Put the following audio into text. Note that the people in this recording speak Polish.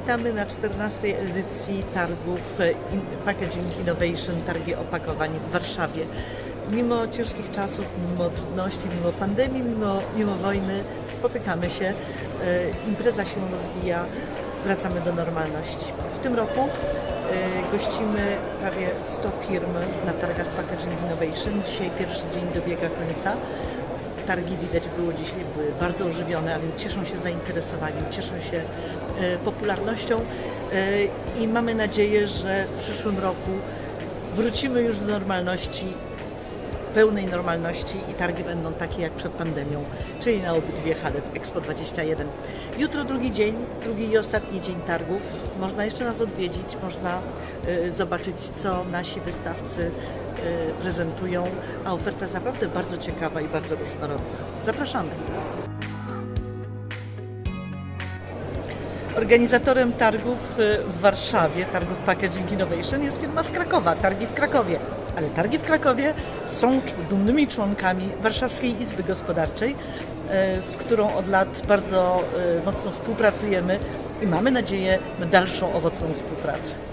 Witamy na 14. edycji targów e, In- Packaging Innovation, targi opakowań w Warszawie. Mimo ciężkich czasów, mimo trudności, mimo pandemii, mimo, mimo wojny spotykamy się, e, impreza się rozwija, wracamy do normalności. W tym roku e, gościmy prawie 100 firm na targach Packaging Innovation. Dzisiaj pierwszy dzień dobiega końca. Targi widać było dzisiaj, były bardzo ożywione, a więc cieszą się zainteresowaniem, cieszą się e, popularnością e, i mamy nadzieję, że w przyszłym roku wrócimy już do normalności, pełnej normalności i targi będą takie jak przed pandemią, czyli na obydwie hale w Expo 21. Jutro drugi dzień, drugi i ostatni dzień targów. Można jeszcze nas odwiedzić, można e, zobaczyć, co nasi wystawcy prezentują, a oferta jest naprawdę bardzo ciekawa i bardzo różnorodna. Zapraszamy. Organizatorem targów y, w Warszawie, targów Packaging Innovation jest firma z Krakowa, targi w Krakowie. Ale targi w Krakowie są dumnymi członkami Warszawskiej Izby Gospodarczej, y, z którą od lat bardzo y, mocno współpracujemy i mamy nadzieję na dalszą owocną współpracę.